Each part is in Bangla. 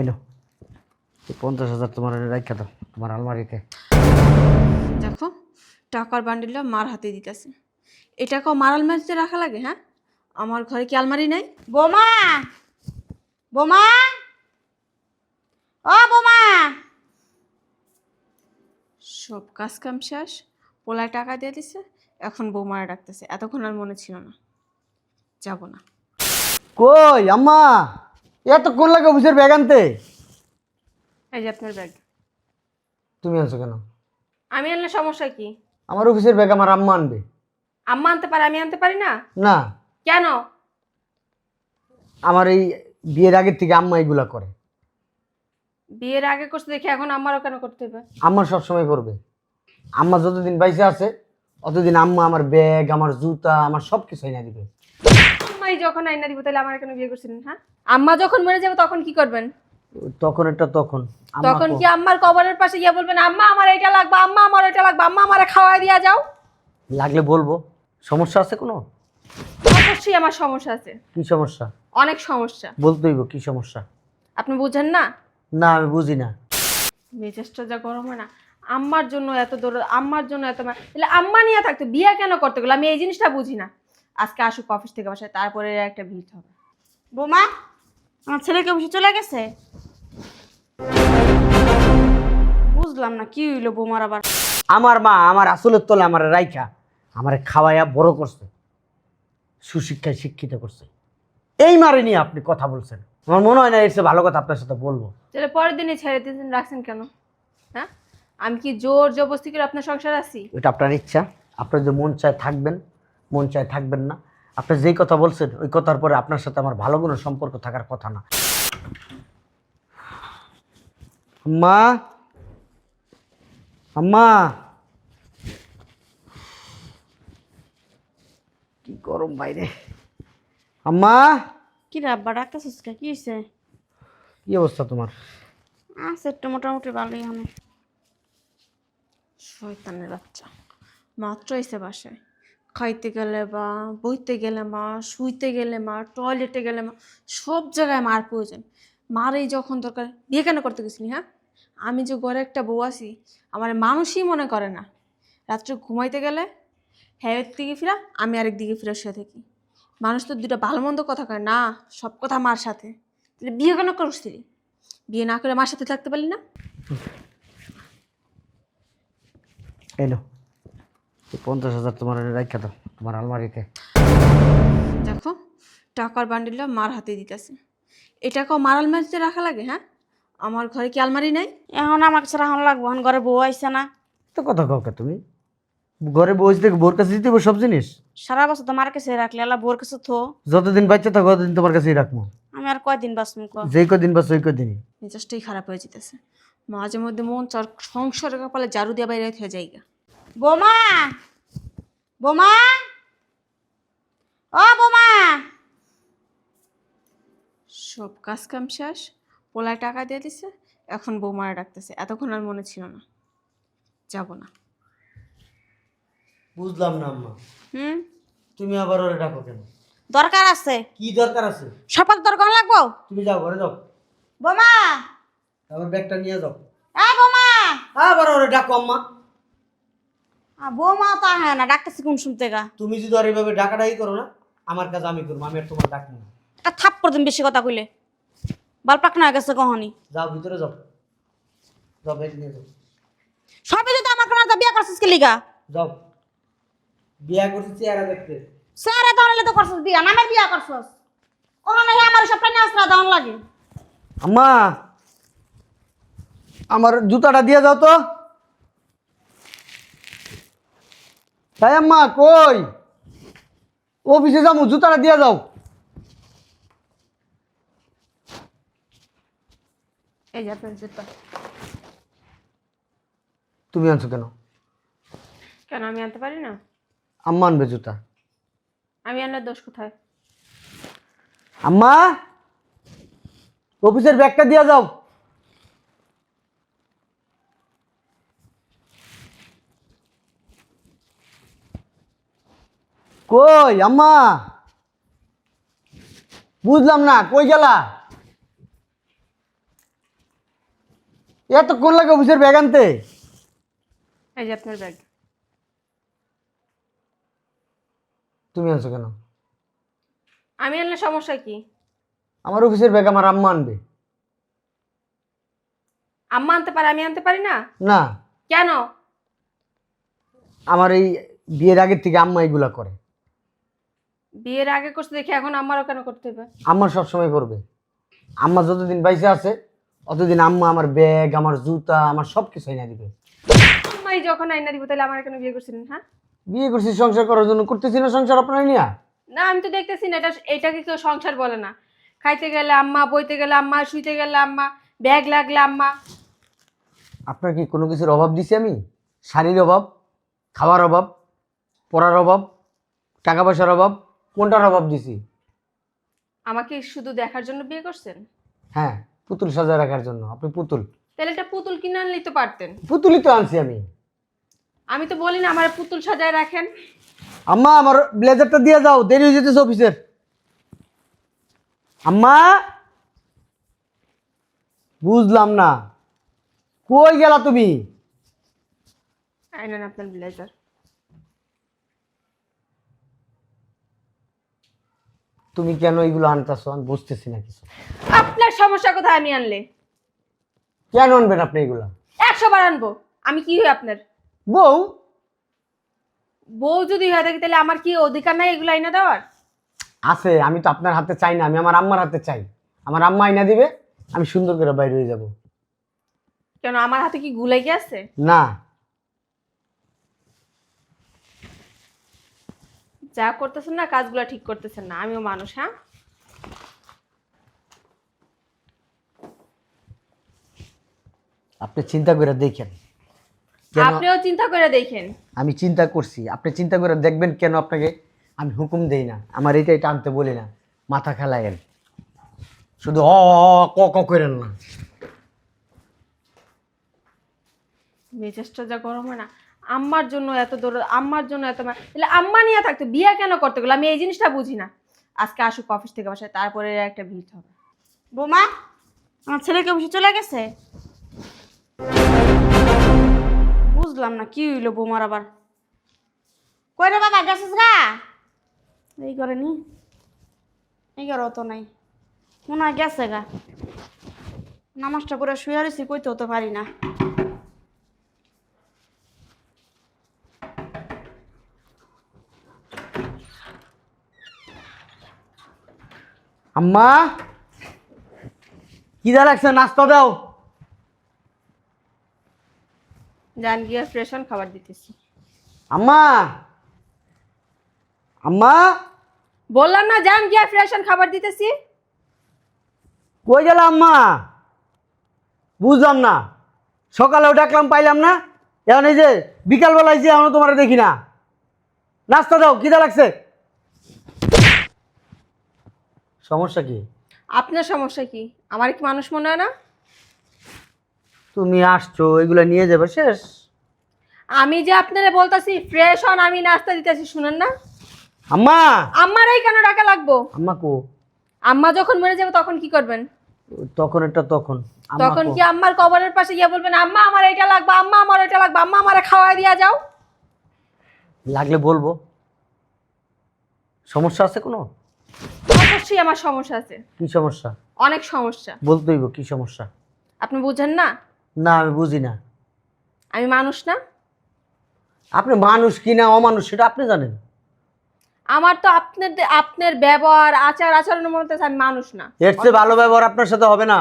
এলো। পঞ্চাশ হাজার তোমার রাখা দাও তোমার আলমারিতে দেখো টাকার বান্ডিলটা মার হাতে দিতেছে। এই টাকাও মার আলমারিতে রাখা লাগে হ্যাঁ? আমার ঘরে কি আলমারি নাই? বোমা! বোমা! ও বোমা! সব কাজ কাম শেষ পোলায় টাকা দিয়ে দিছে এখন বৌমারা ডাকতেছে। এতক্ষণ আর মনে ছিল না। যাব না। কই আম্মা! এতক্ষণ লাগে অফিসের ব্যাগ আনতে? এই যে আপনার ব্যাগ তুমি আনছো কেন? আমি আনলে সমস্যা কি? আমার অফিসের ব্যাগ আমার আম্মা আনবে। আম্মা আনতে পারে আমি আনতে পারি না? না। কেন? আমার এই বিয়ের আগের থেকে আম্মা এগুলা করে। বিয়ের আগে করতে দেখে এখন আমারও কেন করতে হবে? আম্মা সবসময় করবে। আম্মা যতদিন বাইসে আছে অতদিন আম্মা আমার ব্যাগ আমার জুতা আমার সব কিছু এনে দিবে। আম্মাই যখন আইনা দিব তাহলে আমার কেন বিয়ে করছিলেন হ্যাঁ? আম্মা যখন মরে যাবে তখন কি করবেন? তখন একটা তখন। তখন কি আম্মার কবরের পাশে গিয়ে বলবেন আম্মা আমার এটা লাগবে আম্মা আমার ওইটা লাগবে আম্মা আমারে খাওয়াই দিয়া যাও লাগলে বলব। সমস্যা আছে কোনো? অবশ্যই আমার সমস্যা আছে। কি সমস্যা? অনেক সমস্যা। বলতে হইব কি সমস্যা? আপনি বুঝেন না? না আমি বুঝি না। মেজাজটা যা গরম হয় না। আম্মার জন্য এত দৌড় আম্মার জন্য এত তাহলে আম্মা নিয়ে থাকতো বিয়ে কেন করতে গেলো? আমি এই জিনিসটা বুঝি না। আজকে আসুক অফিস থেকে বাসায় তারপরে একটা ভিড় হবে। বোমা আমার ছেলেকে অফিসে চলে গেছে? বুঝলাম না কি হইল বোমার আবার? আমার মা আমার আসলের তলে আমার রাইখা আমার খাওয়াইয়া বড় করছে সুশিক্ষায় শিক্ষিত করছে। এই মারে নিয়ে আপনি কথা বলছেন। আমার মনে হয় না এর চেয়ে ভালো কথা আপনার সাথে বলব। তাহলে পরের দিনে ছেড়ে দিন রাখছেন কেন? হ্যাঁ? আমি কি জোর জবরদস্তি করে আপনার সংসার আছি? এটা আপনার ইচ্ছা। আপনার যদি মন চায় থাকবেন মন চায় থাকবেন না। আপনি যেই কথা বলছেন ওই কথার পরে আপনার সাথে আমার ভালো কোনো সম্পর্ক থাকার কথা না। আম্মা! আম্মা! কি গরম বাইরে। আম্মা! কি রে আব্বা কে? কি হয়েছে কি অবস্থা তোমার? আছে একটু মোটামুটি ভালোই আমি শয়তানের বাচ্চা। মাত্র এসে বাসায়। খাইতে গেলে বা বইতে গেলে মা, শুইতে গেলে মা টয়লেটে গেলে মা, সব জায়গায় মার প্রয়োজন। মারই যখন দরকার, বিয়ে কেন করতে গেছিলি হ্যাঁ? আমি যে ঘরে একটা বউ আছি, আমার মানুষই মনে করে না। রাত্রে ঘুমাইতে গেলে হ্যাঁ দিকে ফিরা, আমি আরেক দিকে ফিরে শুয়ে থাকি। মানুষ তো দুটো ভালো মন্দ কথা কয়, না, সব কথা মার সাথে। তাহলে বিয়ে কেন করছিলি বিয়ে না করে মার সাথে থাকতে পারলি না? এলো। পঞ্চাশ হাজার তোমার রাখা দাও তোমার আলমারিতে। দেখো টাকার বান্ডিলটা মার হাতে দিতেছে। এই টাকাও মার আলমারিতে রাখা লাগে হ্যাঁ? আমার ঘরে কি আলমারি নাই? এখন আমাকে ছাড়া এখন লাগবো এখন ঘরে বউ আইসে না। তো কথা কাউকে তুমি? ঘরে বসে থেকে বোর কাছে দিতে সব জিনিস? সারা বছর তো মার কাছে রাখলে আল্লাহ বোর কাছে থো। যতদিন বাচ্চা থাকো ততদিন তোমার কাছেই রাখব। আমি আর কয়দিন বাঁচবো ক? যেই কদিন বা সেই কদিনই মেজাজটাই খারাপ হয়ে যেতেছে। মাঝে মধ্যে মন চার সংসারের কপালে জারু দিয়ে বাইরে হয়ে যাইগা। বোমা! বোমা? ও বোমা! সব কাজ কাম শেষ পোলায় টাকা দিয়ে দিছে এখন বৌমারা ডাকতেছে। এতক্ষণ আর মনে ছিল না। যাব না। বুঝলাম না আম্মা। হুম? তুমি আবার ওরে ডাকো কেন? দরকার আছে। কি দরকার আছে? সপাত দরকার লাগবো? তুমি যাও ঘরে যাও। বোমা! আমার ব্যাগটা নিয়ে যাও। এ বোমা! আবার ওরে ডাকো আম্মা। বৌমা তো হ্যাঁ না ডাকতেছি কোন শুনতে গা। তুমি যদি আর এইভাবে ডাকাডাকি করো না আমার কাজ আমি করব আমি আর তোমার ডাকবো না। একটা থাপ করে বেশি কথা কইলে। বালপাক না গেছে কহনি যাও ভিতরে যাও। যাও ব্যাগ নিয়ে যাও। সবই যদি আমার কাছে বিয়ে করছিস কি লিগা? যাও। বিয়া করছি চেহারা দেখতে। স্যারে তাহলে তো করছিস বিয়া নামের বিয়া করছিস। ওখানে আমার সবটা নিয়ে আসলে দাম লাগে। আম্মা আমার জুতাটা দিয়ে যাও তো। তাই আম্মা কই? অফিসে যাব জুতাটা দিয়ে যাও। এই যে আপনার জুতা। তুমি আনছো কেন? কেন আমি আনতে পারি না? আম্মা আনবে জুতা। আমি আনলে দোষ কোথায়? আম্মা অফিসের ব্যাগটা দিয়ে যাও। কই আম্মা? বুঝলাম না কই গেলা? এতক্ষণ লাগে অফিসের ব্যাগ আনতে? এই যে আপনার ব্যাগ। তুমি আনছো কেন? আমি আনলে সমস্যা কি? আমার অফিসের ব্যাগ আমার আম্মা আনবে। আম্মা আনতে পারে আমি আনতে পারি না? না। কেন? আমার এই বিয়ের আগের থেকে আম্মা এগুলা করে। বিয়ের আগে করতে দেখি এখন আমারও কেন করতে হবে? আম্মা সবসময় করবে। আম্মা যতদিন বাইসে আছে অতদিন আম্মা আমার ব্যাগ আমার জুতা আমার সব কিছু এনে দিবে। আম্মাই যখন আইনা দিব তাহলে আমার কেন বিয়ে করছিলেন হ্যাঁ? বিয়ে করছি সংসার করার জন্য করতেছি না সংসার আপনার নিয়ে? না আমি তো দেখতেছি না এটা এটাকে কেউ সংসার বলে না। খাইতে গেলে আম্মা বইতে গেলে আম্মা শুইতে গেলে আম্মা ব্যাগ লাগলে আম্মা। আপনার কি কোনো কিছুর অভাব দিছি আমি? শাড়ির অভাব খাওয়ার অভাব পড়ার অভাব টাকা পয়সার অভাব কোনটার অভাব দিছি? আমাকে শুধু দেখার জন্য বিয়ে করছেন? হ্যাঁ পুতুল সাজায় রাখার জন্য। আপনি পুতুল। তাহলে একটা পুতুল কিনে আনলেই তো পারতেন। পুতুলই তো আনছি আমি। আমি তো বলি না আমার পুতুল সাজায় রাখেন। আম্মা আমার ব্লেজারটা দিয়ে দাও দেরি হয়ে যেতেছে অফিসের। আম্মা! বুঝলাম না। কই গেলা তুমি? আইনেন আপনার ব্লেজার। তুমি কেন এইগুলো আনতেছো? আমি বুঝতেছি না কিছু। আপনার সমস্যা কোথায় আমি আনলে? কেন আনবেন আপনি এগুলো? একশো বার আনব। আমি কি হই আপনার? বউ? বউ যদি হয়ে থাকে তাহলে আমার কি অধিকার নাই এগুলো আইনা দেওয়ার? আছে আমি তো আপনার হাতে চাই না আমি আমার আম্মার হাতে চাই। আমার আম্মা আইনা দিবে আমি সুন্দর করে বাইরে হয়ে যাব। কেন আমার হাতে কি গুলাই কি আছে? না। যা করতেছেন না কাজগুলো ঠিক করতেছেন না। আমিও মানুষ হ্যাঁ? আপনি চিন্তা করে দেখেন। আপনিও চিন্তা করে দেখেন। আমি চিন্তা করছি। আপনি চিন্তা করে দেখবেন কেন আপনাকে আমি হুকুম দেই না। আমার এটাই টানতে বলি না। মাথা খেলায়েন। শুধু অ ক ক করেন না। মেজাজটা যা গরম হয় না। আম্মার জন্য এত দৌড় আম্মার জন্য এত তাহলে আম্মা নিয়ে থাকতো, বিয়া কেন করতে গেলো? আমি এই জিনিসটা বুঝি না। আজকে আসুক অফিস থেকে বাসায়, তারপরে একটা ভিড় হবে। বৌমা, আমার ছেলেকে অফিসে চলে গেছে? বুঝলাম না, কি হইল বৌমার আবার? কই রে বাবা, গেছিস গা? এই করে নি। এই করে তো নাই। মনে হয় গেছে গা। নামাজটা করে শুয়ে রয়েছি, কইতে হতে পারি না। আম্মা! কি দা লাগছে নাস্তা দাও। যান গিয়ে ফ্রেশ খাবার দিতেছি। আম্মা! আম্মা! বললাম না যান গিয়ে ফ্রেশ হন খাবার দিতেছি। কই গেল আম্মা? বুঝলাম না। সকালেও ডাকলাম পাইলাম না। এখন এই যে বিকালবেলা যে এখনও তোমার দেখি না। নাস্তা দাও কিদা লাগছে? সমস্যা কি? আপনার সমস্যা কি? আমার কি মানুষ মনে হয় না? তুমি আসছো এগুলো নিয়ে যাবে শেষ। আমি যে আপনারা বলতাছি ফ্রেশ হন আমি নাস্তা দিতেছি শুনেন না? আম্মা! আমারই কেন টাকা লাগবো? আম্মা কো? আম্মা যখন মরে যাবে তখন কি করবেন? তখন একটা তখন। তখন কি? আম্মার কবরের পাশে গিয়ে বলবেন আম্মা আমার এটা লাগবে আম্মা আমার এটা লাগবে আম্মা আমার খাওয়াই দিয়া যাও লাগলে বলব। সমস্যা আছে কোনো? অবশ্যই আমার সমস্যা আছে। কি সমস্যা? অনেক সমস্যা। বলতে হইব কি সমস্যা? আপনি বুঝেন না? না আমি বুঝি না। আমি মানুষ না? আপনি মানুষ কি না অমানুষ সেটা আপনি জানেন। আমার তো আপনার আপনার ব্যবহার আচার আচরণের মধ্যে আমি মানুষ না। এর চেয়ে ভালো ব্যবহার আপনার সাথে হবে না।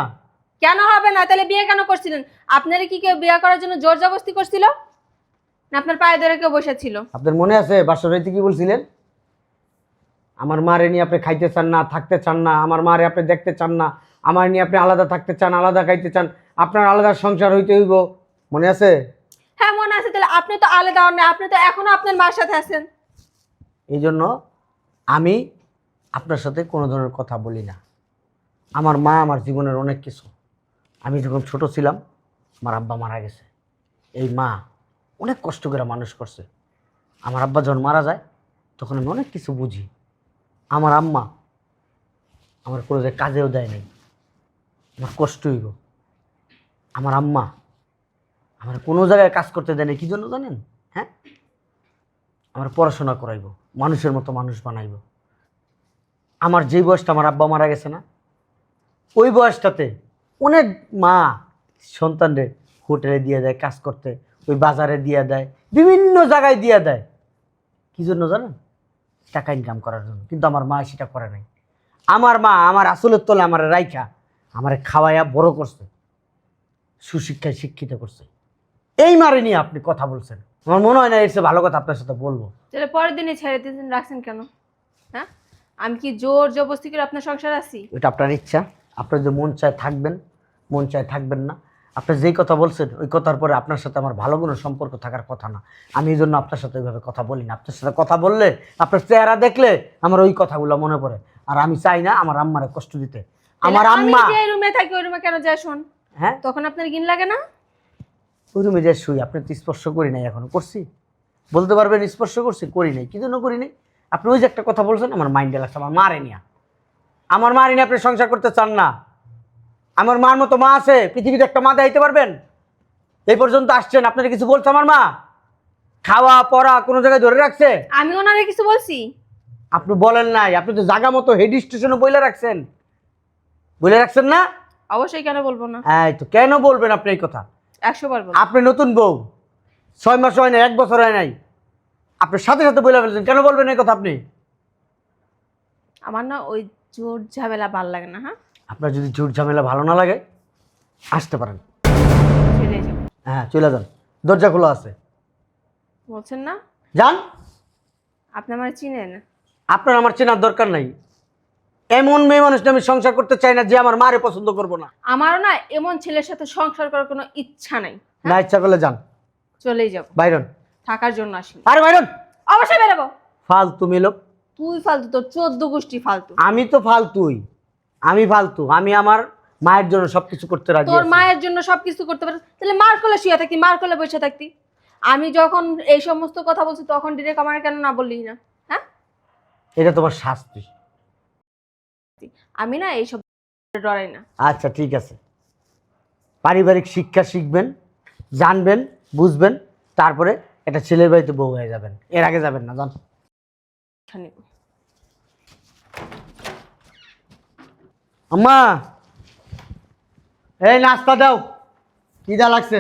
কেন হবে না? তাহলে বিয়ে কেন করছিলেন? আপনারা কি কেউ বিয়ে করার জন্য জোর জবস্তি করছিল? না আপনার পায়ে ধরে কেউ বসেছিল? আপনার মনে আছে বাসর কি বলছিলেন? আমার মারে নিয়ে আপনি খাইতে চান না থাকতে চান না আমার মারে আপনি দেখতে চান না আমার নিয়ে আপনি আলাদা থাকতে চান আলাদা খাইতে চান আপনার আলাদা সংসার হইতে হইব। মনে আছে? হ্যাঁ মনে আছে তাহলে আপনি তো আলাদা অন্য আপনি তো এখনও আপনার মার সাথে আছেন। এই জন্য আমি আপনার সাথে কোনো ধরনের কথা বলি না। আমার মা আমার জীবনের অনেক কিছু। আমি যখন ছোট ছিলাম আমার আব্বা মারা গেছে। এই মা অনেক কষ্ট করে মানুষ করছে। আমার আব্বা যখন মারা যায় তখন আমি অনেক কিছু বুঝি। আমার আম্মা আমার কোনো কাজেও দেয় নাই। আমার কষ্ট হইব। আমার আম্মা আমার কোনো জায়গায় কাজ করতে দেয় না কি জন্য জানেন? হ্যাঁ? আমার পড়াশোনা করাইব, মানুষের মতো মানুষ বানাইব। আমার যেই বয়সটা আমার আব্বা মারা গেছে না, ওই বয়সটাতে অনেক মা সন্তানদের হোটেলে দিয়ে দেয়, কাজ করতে, ওই বাজারে দিয়ে দেয়, বিভিন্ন জায়গায় দিয়ে দেয়। কি জন্য জানেন? টাকা ইনকাম করার জন্য। কিন্তু আমার মা সেটা করে নাই। আমার মা আমার আসলের তলে আমার রাইখা আমার খাওয়াইয়া বড় করছে সুশিক্ষায় শিক্ষিত করছে। এই মারে নিয়ে আপনি কথা বলছেন। আমার মনে হয় না এর চেয়ে ভালো কথা আপনার সাথে বলব। তাহলে পরের দিনে ছেড়ে দিন রাখছেন কেন? হ্যাঁ? আমি কি জোর জবরদস্তি করে আপনার সংসার আছি? এটা আপনার ইচ্ছা। আপনার যদি মন চায় থাকবেন মন চায় থাকবেন না। আপনি যেই কথা বলছেন ওই কথার পরে আপনার সাথে আমার ভালো কোনো সম্পর্ক থাকার কথা না। আমি এই জন্য আপনার সাথে ওইভাবে কথা বলি না। আপনার সাথে কথা বললে আপনার চেহারা দেখলে আমার ওই কথাগুলো মনে পড়ে। আর আমি চাই না আমার আম্মারে কষ্ট দিতে। আমার আম্মা যে রুমে থাকি ওই রুমে কেন যায় শোন? হ্যাঁ? তখন আপনার গিন লাগে না? ওই রুমে যে শুই আপনি তো স্পর্শ করি নাই এখনও করছি। বলতে পারবেন স্পর্শ করছি করি নাই কি জন্য করি নাই? আপনি ওই যে একটা কথা বলছেন আমার মাইন্ডে লাগছে আমার মারে নিয়া। আমার মারে নিয়ে আপনি সংসার করতে চান না। আমার মার মতো মা আছে পৃথিবীতে একটা মা দেখাইতে পারবেন? এই পর্যন্ত আসছেন আপনার কিছু বলছে আমার মা? খাওয়া পড়া কোনো জায়গায় ধরে রাখছে? আমি ওনারে কিছু বলছি। আপনি বলেন নাই আপনি তো জায়গা মতো হেড স্টেশনে বইলে রাখছেন। বলে রাখছেন না? অবশ্যই কেন বলব না? এই তো কেন বলবেন আপনি এই কথা? একশো বার বলব। আপনি নতুন বউ ছয় মাস হয় নাই এক বছর হয় নাই। আপনি সাথে সাথে বলে ফেলছেন কেন বলবেন এই কথা আপনি? আমার না ওই জোর ঝামেলা ভালো লাগে না হ্যাঁ? আপনার যদি ঝুট ঝামেলা ভালো না লাগে আসতে পারেন। যাও। হ্যাঁ চলে যান। দরজা খোলা আছে। বলছেন না? যান। আপনি আমার চিনেন? আপনার আমার চেনার দরকার নাই। এমন মেয়ে মানুষ নিয়ে আমি সংসার করতে চাই না যে আমার মারে পছন্দ করব না। আমারও না এমন ছেলের সাথে সংসার করার কোনো ইচ্ছা নাই। না ইচ্ছা করলে যান। চলেই যাব। বাইরন। থাকার জন্য আসি আরে বাইরন! অবশ্যই বেরোবো। ফালতু মেলো তুই ফালতু তোর চোদ্দ গোষ্ঠী ফালতু। আমি তো ফালতুই। আমি ফালতু আমি আমার মায়ের জন্য সবকিছু করতে রাজি তোর আছি। মায়ের জন্য সবকিছু করতে পারে। তাহলে মার কোলে শুয়ে থাকতি মার কোলে বসে থাকতি। আমি যখন এই সমস্ত কথা বলছি তখন ডিরেক্ট আমার কেন না বললি না? হ্যাঁ? এটা তোমার শাস্তি। আমি না এইসব ডরাই না। আচ্ছা ঠিক আছে। পারিবারিক শিক্ষা শিখবেন জানবেন বুঝবেন তারপরে একটা ছেলের বাড়িতে বউ হয়ে যাবেন। এর আগে যাবেন না জান এখানে। আম্মা এই নাস্তা দাও। কি যা লাগছে?